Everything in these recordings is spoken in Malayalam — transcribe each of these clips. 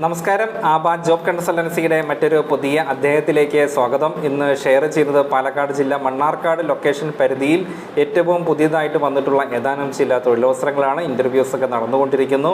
നമസ്കാരം. ആബാ ജോബ് കൺസൾട്ടൻസിയുടെ മറ്റൊരു പുതിയ അദ്ദേഹത്തിലേക്ക് സ്വാഗതം. ഇന്ന് ഷെയർ ചെയ്തത് പാലക്കാട് ജില്ല മണ്ണാർക്കാട് ലൊക്കേഷൻ പരിധിയിൽ ഏറ്റവും പുതിയതായിട്ട് വന്നിട്ടുള്ള ഏതാനും ചില തൊഴിലവസരങ്ങളാണ്. ഇന്റർവ്യൂസൊക്കെ നടന്നുകൊണ്ടിരിക്കുന്നു.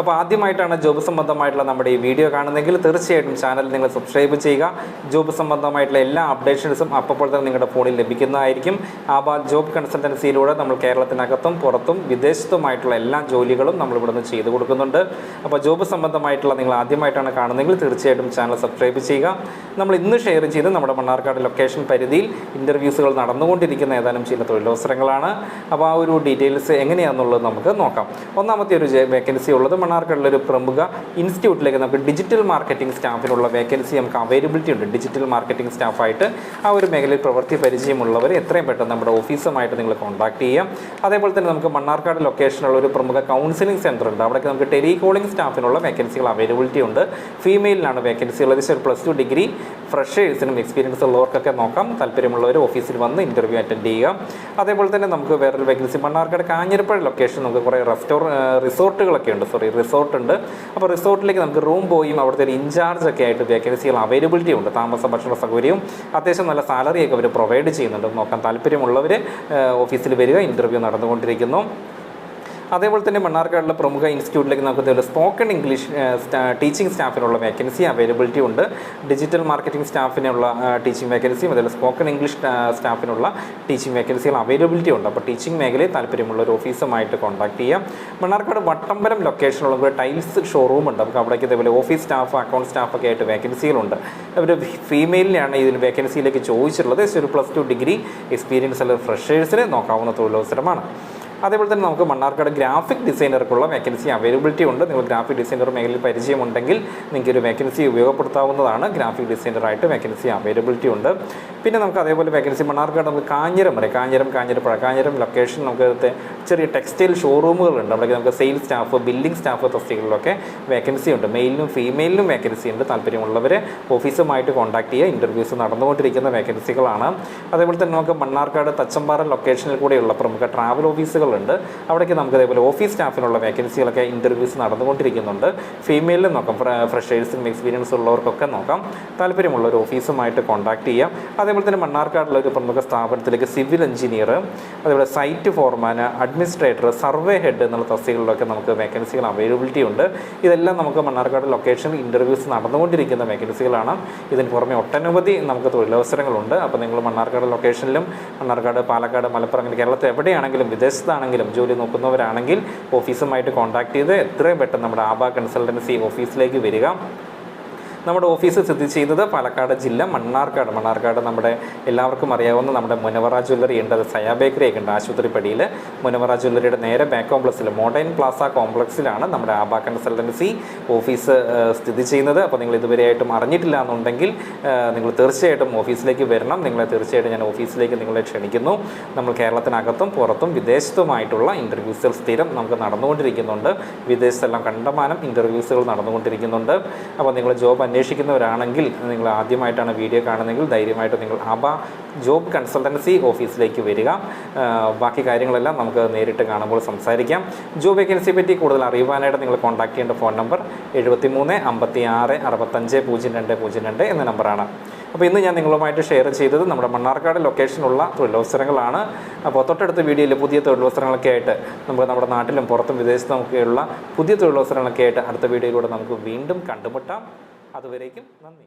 അപ്പോൾ ആദ്യമായിട്ടാണ് ജോബ് സംബന്ധമായിട്ടുള്ള നമ്മുടെ ഈ വീഡിയോ കാണുന്നതെങ്കിൽ തീർച്ചയായിട്ടും ചാനൽ നിങ്ങൾ സബ്സ്ക്രൈബ് ചെയ്യുക. ജോബ് സംബന്ധമായിട്ടുള്ള എല്ലാ അപ്ഡേഷൻസും അപ്പോൾ തന്നെ നിങ്ങളുടെ ഫോണിൽ ലഭിക്കുന്നതായിരിക്കും. ആബാ ജോബ് കൺസൾട്ടൻസിയിലൂടെ നമ്മൾ കേരളത്തിനകത്തും പുറത്തും വിദേശത്തുമായിട്ടുള്ള എല്ലാ ജോലികളും നമ്മൾ ഇവിടുന്ന് ചെയ്തു കൊടുക്കുന്നുണ്ട്. അപ്പോൾ ജോബ് സംബന്ധമായിട്ടുള്ള നിങ്ങൾ ആദ്യമായിട്ടാണ് കാണുന്നതെങ്കിൽ തീർച്ചയായിട്ടും ചാനൽ സബ്സ്ക്രൈബ് ചെയ്യുക. നമ്മൾ ഇന്ന് ഷെയർ ചെയ്ത് നമ്മുടെ മണ്ണാർക്കാട് ലൊക്കേഷൻ പരിധിയിൽ ഇന്റർവ്യൂസുകൾ നടന്നുകൊണ്ടിരിക്കുന്ന ഏതാനും ചില തൊഴിലവസരങ്ങളാണ്. അപ്പോൾ ആ ഒരു ഡീറ്റെയിൽസ് എങ്ങനെയാണെന്നുള്ളത് നമുക്ക് നോക്കാം. ഒന്നാമത്തെ ഒരു വേക്കൻസി ഉള്ളത് മണ്ണാർക്കാടുള്ള ഒരു പ്രമുഖ ഇൻസ്റ്റിറ്റ്യൂട്ടിലേക്ക് നമുക്ക് ഡിജിറ്റൽ മാർക്കറ്റിംഗ് സ്റ്റാഫിനുള്ള വേക്കൻസി നമുക്ക് അവൈലബിലിറ്റി ഉണ്ട്. ഡിജിറ്റൽ മാർക്കറ്റിംഗ് സ്റ്റാഫായിട്ട് ആ ഒരു മേഖലയിൽ പ്രവൃത്തി പരിചയമുള്ളവർ എത്രയും പെട്ടെന്ന് നമ്മുടെ ഓഫീസുമായിട്ട് നിങ്ങൾ കോൺടാക്ട് ചെയ്യാം. അതേപോലെ തന്നെ നമുക്ക് മണ്ണാർക്കാട് ലൊക്കേഷനുള്ള ഒരു പ്രമുഖ കൗൺസിലിംഗ് സെന്റർ ഉണ്ട്. അവിടെ നമുക്ക് ടെലികോളിംഗ് സ്റ്റാഫിനുള്ള വേക്കൻസികൾ അവൈലബിലിറ്റി ഉണ്ട്. ഫീമെയിലാണ് വേക്കൻസി ഉള്ളത്. ഒരു പ്ലസ് ടു ഡിഗ്രി ഫ്രഷേഴ്സിനും എക്സ്പീരിയൻസ് ഉള്ളവർക്കൊക്കെ നോക്കാം. താല്പര്യമുള്ളവർ ഓഫീസിൽ വന്ന് ഇന്റർവ്യൂ അറ്റൻഡ് ചെയ്യുക. അതേപോലെ തന്നെ നമുക്ക് വേറൊരു വേക്കൻസി മണ്ണാർക്കാട് കാഞ്ഞിരപ്പുഴ ലൊക്കേഷൻ നമുക്ക് കുറേ റെസ്റ്റോറ റിസോർട്ടുകളൊക്കെ ഉണ്ട്. സോറി റിസോർട്ട് ഉണ്ട്. അപ്പോൾ റിസോർട്ടിലേക്ക് നമുക്ക് റൂം ബോയും അവിടുത്തെ ഒരു ഇൻചാർജ് ഒക്കെ ആയിട്ട് വേക്കൻസികൾ അവൈലബിലിറ്റി ഉണ്ട്. താമസ ഭക്ഷണ സൗകര്യവും അത്യാവശ്യം നല്ല സാലറിയൊക്കെ അവർ പ്രൊവൈഡ് ചെയ്യുന്നുണ്ട്. നോക്കാൻ താല്പര്യമുള്ളവർ ഓഫീസിൽ വരിക ഇന്റർവ്യൂ നടന്നുകൊണ്ടിരിക്കുന്നു. അതേപോലെ തന്നെ മണ്ണാർക്കാടുള്ള പ്രമുഖ ഇൻസ്റ്റിറ്റ്യൂട്ടിലേക്ക് നമുക്ക് സ്പോക്കൺ ഇംഗ്ലീഷ് ടീച്ചിങ് സ്റ്റാഫിനുള്ള വേക്കൻസി അവൈലബിലിറ്റി ഉണ്ട്. ഡിജിറ്റൽ മാർക്കറ്റിംഗ് സ്റ്റാഫിനുള്ള ടീച്ചിങ് വേക്കൻസിയും അതുപോലെ സ്പോക്കൺ ഇംഗ്ലീഷ് സ്റ്റാഫിനുള്ള ടീച്ചിങ് വേക്കൻസികൾ അവൈലബിലിറ്റി ഉണ്ട്. അപ്പോൾ ടീച്ചിങ് മേഖലയിൽ താല്പര്യമുള്ള ഒരു ഓഫീസുമായിട്ട് കോൺടാക്ട് ചെയ്യാം. മണ്ണാർക്കാട് വട്ടമ്പലം ലൊക്കേഷനിലുള്ള ഒരു ടൈൽസ് ഷോറൂം ഉണ്ട്. നമുക്ക് അവിടേക്ക് ഇതേപോലെ ഓഫീസ് സ്റ്റാഫ് അക്കൗണ്ട് സ്റ്റാഫൊക്കെ ആയിട്ട് വേക്കൻസികളുണ്ട് അവർ ഫീമെയിലിനെയാണ് ഇതിന് വേക്കൻസിയിലേക്ക് ചോദിച്ചിട്ടുള്ളത്. ഒരു പ്ലസ് ടു ഡിഗ്രി എക്സ്പീരിയൻസ് അല്ലെങ്കിൽ ഫ്രഷേഴ്സിനെ നോക്കാവുന്ന തൊഴിലവസരമാണ്. അതേപോലെ തന്നെ നമുക്ക് മണ്ണാർക്കാട് ഗ്രാഫിക് ഡിസൈനർക്കുള്ള വേക്കൻസി അവൈലബിലിറ്റി ഉണ്ട്. നിങ്ങൾ ഗ്രാഫിക് ഡിസൈനർ മേഖലയിൽ പരിചയമുണ്ടെങ്കിൽ നിങ്ങൾക്ക് ഒരു വേക്കൻസി ഉപയോഗപ്പെടുത്താവുന്നതാണ് ഗ്രാഫിക് ഡിസൈനറായിട്ട് വേക്കൻസി അവൈലബിലിറ്റി ഉണ്ട്. പിന്നെ നമുക്ക് അതേപോലെ വേക്കൻസി മണ്ണാർക്കാട് നമുക്ക് കാഞ്ഞിരം വരെ കാഞ്ഞിരം കാഞ്ഞിരപ്പുഴ. കാഞ്ഞിരം ലൊക്കേഷൻ നമുക്ക് ചെറിയ ടെക്സ്റ്റൈൽ ഷോറൂമുകളുണ്ട് അവിടെ നമുക്ക് സെയിൽസ് സ്റ്റാഫ് ബില്ലിംഗ് സ്റ്റാഫ് തസ്തികളിലൊക്കെ വേക്കൻസി ഉണ്ട്. മെയിലിനും ഫീമെയിലിനും വേക്കൻസി ഉണ്ട്. താല്പര്യമുള്ളവർ ഓഫീസുമായിട്ട് കോൺടാക്ട് ചെയ്യുക. ഇന്റർവ്യൂസ് നടന്നുകൊണ്ടിരിക്കുന്ന വേക്കൻസികളാണ് അതേപോലെ തന്നെ നമുക്ക് മണ്ണാർക്കാട് തച്ചമ്പാറ ലൊക്കേഷനിൽ കൂടെയുള്ള പ്രമുഖ ട്രാവൽ ഓഫീസുകളുണ്ട് അവിടേക്ക് നമുക്ക് അതേപോലെ ഓഫീസ് സ്റ്റാഫിനുള്ള വേക്കൻസികളൊക്കെ ഇന്റർവ്യൂസ് നടന്നുകൊണ്ടിരിക്കുന്നുണ്ട്. ഫീമെയിലും നോക്കാം. ഫ്രഷേഴ്സിനും എക്സ്പീരിയൻസ് ഉള്ളവർക്കൊക്കെ നോക്കാം. താല്പര്യമുള്ള ഒരു ഓഫീസുമായിട്ട് കോൺടാക്ട് ചെയ്യാം അതേപോലെ തന്നെ മണ്ണാർക്കാടുള്ള ഒരു പ്രമുഖ സ്ഥാപനത്തിലേക്ക് സിവിൽ എഞ്ചിനീയർ അതേപോലെ site foreman administrator survey head എന്നുള്ള തസ്തികളിലൊക്കെ നമുക്ക് വേക്കൻസികൾ അവൈലബിലിറ്റി ഉണ്ട്. ഇതെല്ലാം നമുക്ക് മണ്ണാർക്കാട് ലൊക്കേഷൻ ഇന്റർവ്യൂസ് നടന്നുകൊണ്ടിരിക്കുന്ന വേക്കൻസികളാണ്. ഇതിന് പുറമെ ഒട്ടനവധി നമുക്ക് തൊഴിലവസരങ്ങളുണ്ട്. അപ്പോൾ നിങ്ങൾ മണ്ണാർക്കാട് ലൊക്കേഷനിലും മണ്ണാർക്കാട് പാലക്കാട് മലപ്പുറം അങ്ങനെ കേരളത്തിൽ എവിടെയാണെങ്കിലും വിദേശത്താണെങ്കിലും ജോലി നോക്കുന്നവരാണെങ്കിൽ ഓഫീസുമായിട്ട് കോൺടാക്ട് ചെയ്ത് എത്രയും പെട്ടെന്ന് നമ്മുടെ ആബ കൺസൾട്ടൻസി ഓഫീസിലേക്ക് വരിക. നമ്മുടെ ഓഫീസ് സ്ഥിതി ചെയ്യുന്നത് പാലക്കാട് ജില്ല മണ്ണാർക്കാട്. മണ്ണാർക്കാട് നമ്മുടെ എല്ലാവർക്കും അറിയാവുന്ന നമ്മുടെ മുനവറ ജ്വല്ലറി ഉണ്ട്. അത് സയാ ബേക്കറി ഒക്കെ ഉണ്ട് ആശുപത്രിപ്പടിയിൽ. മുനവറ ജ്വല്ലറിയുടെ നേരെ ബാക്ക് കോംപ്ലക്സിൽ മോഡേൺ പ്ലാസ കോംപ്ലക്സിലാണ് നമ്മുടെ ആബാ കൺസൾട്ടൻസി ഓഫീസ് സ്ഥിതി ചെയ്യുന്നത്. അപ്പോൾ നിങ്ങൾ ഇതുവരെയായിട്ടും അറിഞ്ഞിട്ടില്ല എന്നുണ്ടെങ്കിൽ നിങ്ങൾ തീർച്ചയായിട്ടും ഓഫീസിലേക്ക് വരണം. നിങ്ങളെ തീർച്ചയായിട്ടും ഞാൻ ഓഫീസിലേക്ക് നിങ്ങളെ ക്ഷണിക്കുന്നു. നമ്മൾ കേരളത്തിനകത്തും പുറത്തും വിദേശത്തുമായിട്ടുള്ള ഇന്റർവ്യൂസുകൾ സ്ഥിരം നമുക്ക് നടന്നുകൊണ്ടിരിക്കുന്നുണ്ട്. വിദേശത്തെല്ലാം കണ്ടമാനം ഇന്റർവ്യൂസുകൾ നടന്നുകൊണ്ടിരിക്കുന്നുണ്ട്. അപ്പോൾ നിങ്ങൾ ജോബ് അന്വേഷിക്കുന്നവരാണെങ്കിൽ നിങ്ങൾ ആദ്യമായിട്ടാണ് വീഡിയോ കാണുന്നതെങ്കിൽ ധൈര്യമായിട്ട് നിങ്ങൾ അബ ജോബ് കൺസൾട്ടൻസി ഓഫീസിലേക്ക് വരിക. ബാക്കി കാര്യങ്ങളെല്ലാം നമുക്ക് നേരിട്ട് കാണുമ്പോൾ സംസാരിക്കാം. ജോബ് വേക്കൻസിയെ പറ്റി കൂടുതൽ അറിയുവാനായിട്ട് നിങ്ങൾ കോൺടാക്ട് ചെയ്യേണ്ട ഫോൺ നമ്പർ എഴുപത്തി മൂന്ന് അമ്പത്തി ആറ് അറുപത്തഞ്ച് പൂജ്യം രണ്ട് പൂജ്യം രണ്ട് എന്ന നമ്പറാണ്. അപ്പോൾ ഇന്ന് ഞാൻ നിങ്ങളുമായിട്ട് ഷെയർ ചെയ്തത് നമ്മുടെ മണ്ണാർക്കാട് ലൊക്കേഷനുള്ള തൊഴിലവസരങ്ങളാണ്. അപ്പോൾ തൊട്ടടുത്ത വീഡിയോയിൽ പുതിയ തൊഴിലവസരങ്ങളൊക്കെ ആയിട്ട് നമുക്ക് നമ്മുടെ നാട്ടിലും പുറത്തും വിദേശത്തും ഒക്കെയുള്ള പുതിയ തൊഴിലവസരങ്ങളൊക്കെ ആയിട്ട് അടുത്ത വീഡിയോയിലൂടെ നമുക്ക് വീണ്ടും കണ്ടുമുട്ടാം. അതുവരേക്കും നന്ദി.